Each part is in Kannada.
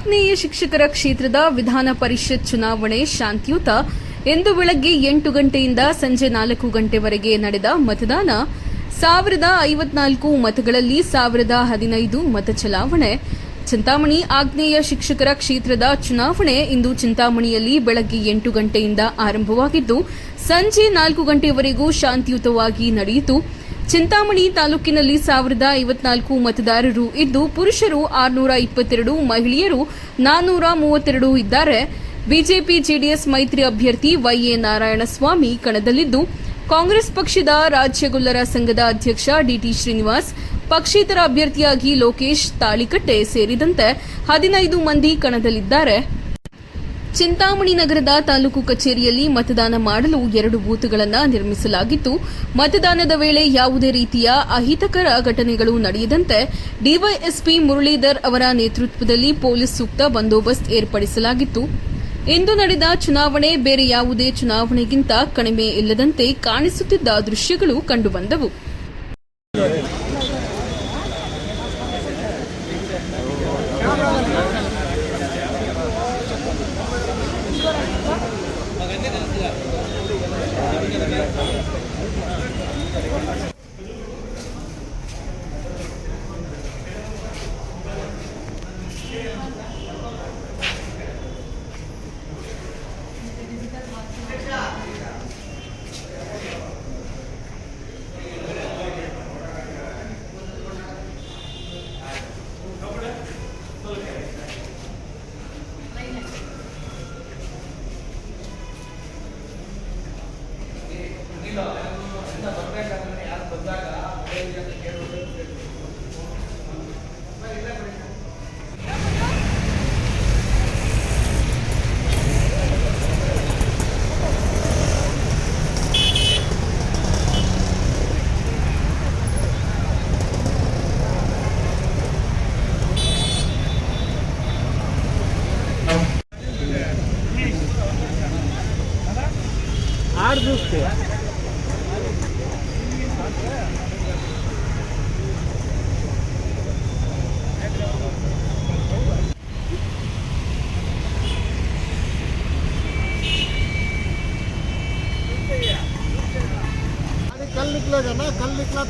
ಆಗ್ನೇಯ ಶಿಕ್ಷಕರ ಕ್ಷೇತ್ರದ ವಿಧಾನ ಪರಿಷತ್ ಚುನಾವಣೆ ಶಾಂತಿಯುತ. ಇಂದು ಬೆಳಗ್ಗೆ ಎಂಟು ಗಂಟೆಯಿಂದ ಸಂಜೆ ನಾಲ್ಕು ಗಂಟೆವರೆಗೆ ನಡೆದ ಮತದಾನ. ಸಾವಿರದ ಐವತ್ನಾಲ್ಕು ಮತಗಳಲ್ಲಿ ಸಾವಿರದ ಹದಿನೈದು ಮತ ಚಲಾವಣೆ. ಚಿಂತಾಮಣಿ ಆಗ್ನೇಯ ಶಿಕ್ಷಕರ ಕ್ಷೇತ್ರದ ಚುನಾವಣೆ ಇಂದು ಚಿಂತಾಮಣಿಯಲ್ಲಿ ಬೆಳಗ್ಗೆ ಎಂಟು ಗಂಟೆಯಿಂದ ಆರಂಭವಾಗಿದ್ದು, ಸಂಜೆ ನಾಲ್ಕು ಗಂಟೆವರೆಗೂ ಶಾಂತಿಯುತವಾಗಿ ನಡೆಯಿತು. ಚಿಂತಾಮಣಿ ತಾಲೂಕಿನಲ್ಲಿ ಸಾವಿರದ ಐವತ್ನಾಲ್ಕು ಮತದಾರರು ಇದ್ದು ಪುರುಷರು ಆರುನೂರ ಇಪ್ಪತ್ತೆರಡು, ಮಹಿಳೆಯರು ನಾನ್ನೂರ ಮೂವತ್ತೆರಡು ಇದ್ದಾರೆ. ಬಿಜೆಪಿ ಜೆಡಿಎಸ್ ಮೈತ್ರಿ ಅಭ್ಯರ್ಥಿ ವೈಎ ನಾರಾಯಣಸ್ವಾಮಿ ಕಣದಲ್ಲಿದ್ದು, ಕಾಂಗ್ರೆಸ್ ಪಕ್ಷದ ರಾಜ್ಯಗೊಲ್ಲರ ಸಂಘದ ಅಧ್ಯಕ್ಷ ಡಿಟಿ ಶ್ರೀನಿವಾಸ್, ಪಕ್ಷೇತರ ಅಭ್ಯರ್ಥಿಯಾಗಿ ಲೋಕೇಶ್ ತಾಳಿಕಟ್ಟೆ ಸೇರಿದಂತೆ ಹದಿನೈದು ಮಂದಿ ಕಣದಲ್ಲಿದ್ದಾರೆ. ಚಿಂತಾಮಣಿ ನಗರದ ತಾಲೂಕು ಕಚೇರಿಯಲ್ಲಿ ಮತದಾನ ಮಾಡಲು ಎರಡು ಬೂತ್ಗಳನ್ನು ನಿರ್ಮಿಸಲಾಗಿದ್ದು ಮತದಾನದ ವೇಳೆ ಯಾವುದೇ ರೀತಿಯ ಅಹಿತಕರ ಘಟನೆಗಳು ನಡೆಯದಂತೆ ಡಿವೈಎಸ್ಪಿ ಮುರಳೀಧರ್ ಅವರ ನೇತೃತ್ವದಲ್ಲಿ ಪೊಲೀಸ್ ಸೂಕ್ತ ಬಂದೋಬಸ್ತ್ ಏರ್ಪಡಿಸಲಾಗಿತ್ತು. ಇಂದು ನಡೆದ ಚುನಾವಣೆ ಬೇರೆ ಯಾವುದೇ ಚುನಾವಣೆಗಿಂತ ಕಡಿಮೆ ಇಲ್ಲದಂತೆ ಕಾಣಿಸುತ್ತಿದ್ದ ದೃಶ್ಯಗಳು ಕಂಡುಬಂದವು.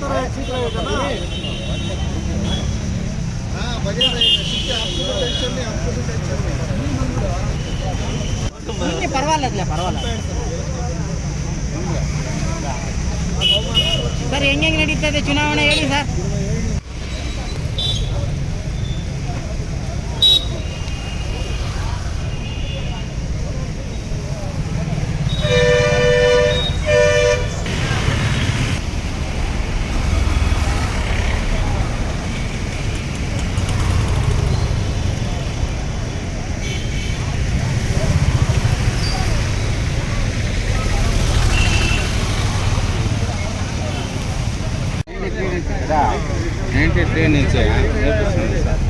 ಥರ ಶೀತ ಪರವಾಗಿಲ್ಲ ಪರವಾಗಿಲ್ಲ. ಸರ್ ಹೆಂಗೆ ನಡೀತದೆ ಚುನಾವಣೆ ಹೇಳಿ ಸರ್? నైంటీ త్రీ నుంచి నేర్పిస్తుంది సార్.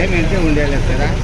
ఏమంటే ఉండేలే సార్?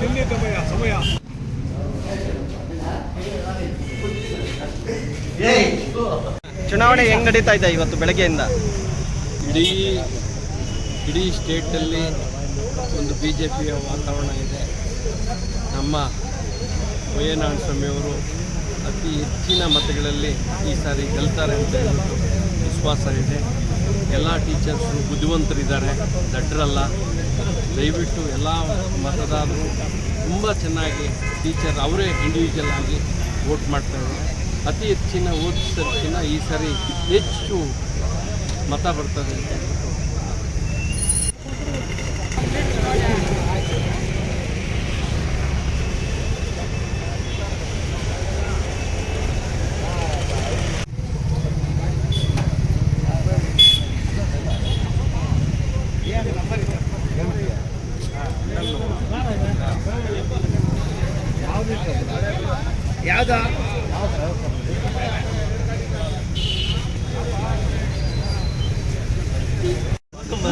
ತಿಂಡಿ ಸಮಯ ಸಮಯ ಚುನಾವಣೆ ಹೆಂಗ್ ನಡೀತಾ ಇದೆ ಇವತ್ತು ಬೆಳಗ್ಗೆಯಿಂದ? ಇಡೀ ಇಡೀ ಸ್ಟೇಟಲ್ಲಿ ಒಂದು ಬಿ ಜೆ ಪಿಯ ವಾತಾವರಣ ಇದೆ. ನಮ್ಮ ವಯ್ಯನಾರಾಯಣ ಸ್ವಾಮಿಯವರು ಅತಿ ಹೆಚ್ಚಿನ ಮತಗಳಲ್ಲಿ ಈ ಸಾರಿ ಗೆಲ್ತಾರೆ ಅಂತ ಹೇಳ್ಬಿಟ್ಟು ವಿಶ್ವಾಸ ಇದೆ. ಎಲ್ಲ ಟೀಚರ್ಸು ಬುದ್ಧಿವಂತರಿದ್ದಾರೆ. ದಡ್ಡರಲ್ಲ ದಯವಿಟ್ಟು ಎಲ್ಲ ಮತದಾರರು ತುಂಬ ಚೆನ್ನಾಗಿ ಟೀಚರ್ ಅವರೇ ಇಂಡಿವಿಜುವಲ್ ಆಗಿ ವೋಟ್ ಮಾಡ್ತಾರೆ ಅತಿ ಹೆಚ್ಚಿನ ಓಟ್ ಈ ಸಾರಿ ಹೆಚ್ಚು ಮತ ಬರ್ತದೆ ಅಂತ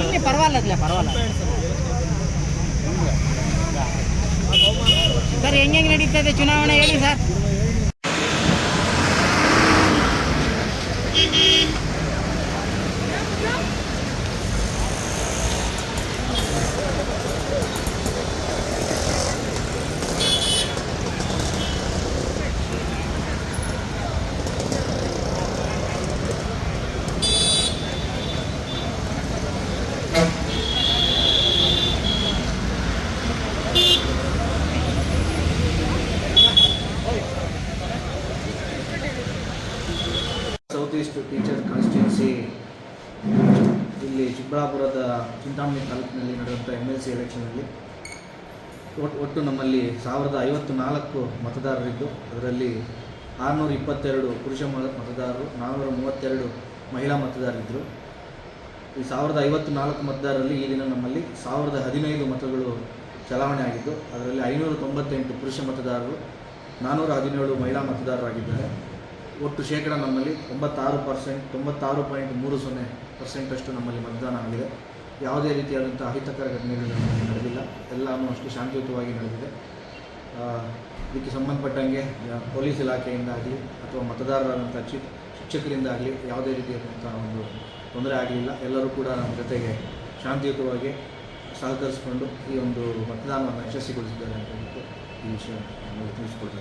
ಇಲ್ಲಿ ಪರವಾಗಿಲ್ಲ ಪರವಾಗಿಲ್ಲ. ಸರ್ ಹೆಂಗೆ ನಡೀತದೆ ಚುನಾವಣೆ ಹೇಳಿ ಸರ್? ಈಸ್ಟ್ ಟೀಚರ್ ಕಾನ್ಸ್ಟಿಟ್ಯೂನ್ಸಿ ಇಲ್ಲಿ ಚಿಕ್ಕಬಳ್ಳಾಪುರದ ಚಿಂತಾಮಣಿ ತಾಲೂಕಿನಲ್ಲಿ ನಡೆದಂಥ ಎಂ ಎಲ್ ಸಿ ಎಲೆಕ್ಷನಲ್ಲಿ ಒಟ್ಟು ನಮ್ಮಲ್ಲಿ ಸಾವಿರದ ಐವತ್ತು ನಾಲ್ಕು ಮತದಾರರಿದ್ದು, ಅದರಲ್ಲಿ ಆರುನೂರ ಇಪ್ಪತ್ತೆರಡು ಪುರುಷ ಮತದಾರರು ನಾನ್ನೂರ ಮೂವತ್ತೆರಡು ಮಹಿಳಾ ಮತದಾರರಿದ್ದರು ಈ ಸಾವಿರದ ಐವತ್ತು ನಾಲ್ಕು ಮತದಾರರಲ್ಲಿ ಈ ದಿನ ನಮ್ಮಲ್ಲಿ ಸಾವಿರದ ಹದಿನೈದು ಮತಗಳು ಚಲಾವಣೆ ಆಗಿದ್ದು, ಅದರಲ್ಲಿ ಐನೂರ ತೊಂಬತ್ತೆಂಟು ಪುರುಷ ಮತದಾರರು ನಾನ್ನೂರ ಹದಿನೇಳು ಮಹಿಳಾ ಮತದಾರರಾಗಿದ್ದಾರೆ. ಒಟ್ಟು ಶೇಕಡ ನಮ್ಮಲ್ಲಿ ತೊಂಬತ್ತಾರು ಪರ್ಸೆಂಟ್, ತೊಂಬತ್ತಾರು ಪಾಯಿಂಟ್ ಮೂರು ಸೊನ್ನೆ ಪರ್ಸೆಂಟಷ್ಟು ನಮ್ಮಲ್ಲಿ ಮತದಾನ ಆಗಿದೆ. ಯಾವುದೇ ರೀತಿಯಾದಂಥ ಅಹಿತಕರ ಘಟನೆಗಳು ನಮ್ಮಲ್ಲಿ ನಡೆದಿಲ್ಲ. ಎಲ್ಲನೂ ಅಷ್ಟು ಶಾಂತಿಯುತವಾಗಿ ನಡೆದಿದೆ. ಇದಕ್ಕೆ ಸಂಬಂಧಪಟ್ಟಂಗೆ ಪೊಲೀಸ್ ಇಲಾಖೆಯಿಂದ ಆಗಲಿ ಅಥವಾ ಮತದಾರರಾದಂಥ ಚಿ ಶಿಕ್ಷಕರಿಂದಾಗಲಿ ಯಾವುದೇ ರೀತಿಯಾದಂಥ ಒಂದು ತೊಂದರೆ ಆಗಲಿಲ್ಲ. ಎಲ್ಲರೂ ಕೂಡ ನಮ್ಮ ಜೊತೆಗೆ ಶಾಂತಿಯುತವಾಗಿ ಸಹಕರಿಸಿಕೊಂಡು ಈ ಒಂದು ಮತದಾನವನ್ನು ಯಶಸ್ವಿಗೊಳಿಸಿದ್ದಾರೆ ಅಂತ ಹೇಳ್ಬಿಟ್ಟು ಈ ವಿಷಯ ತಿಳಿಸ್ಕೊಡ್ತಾರೆ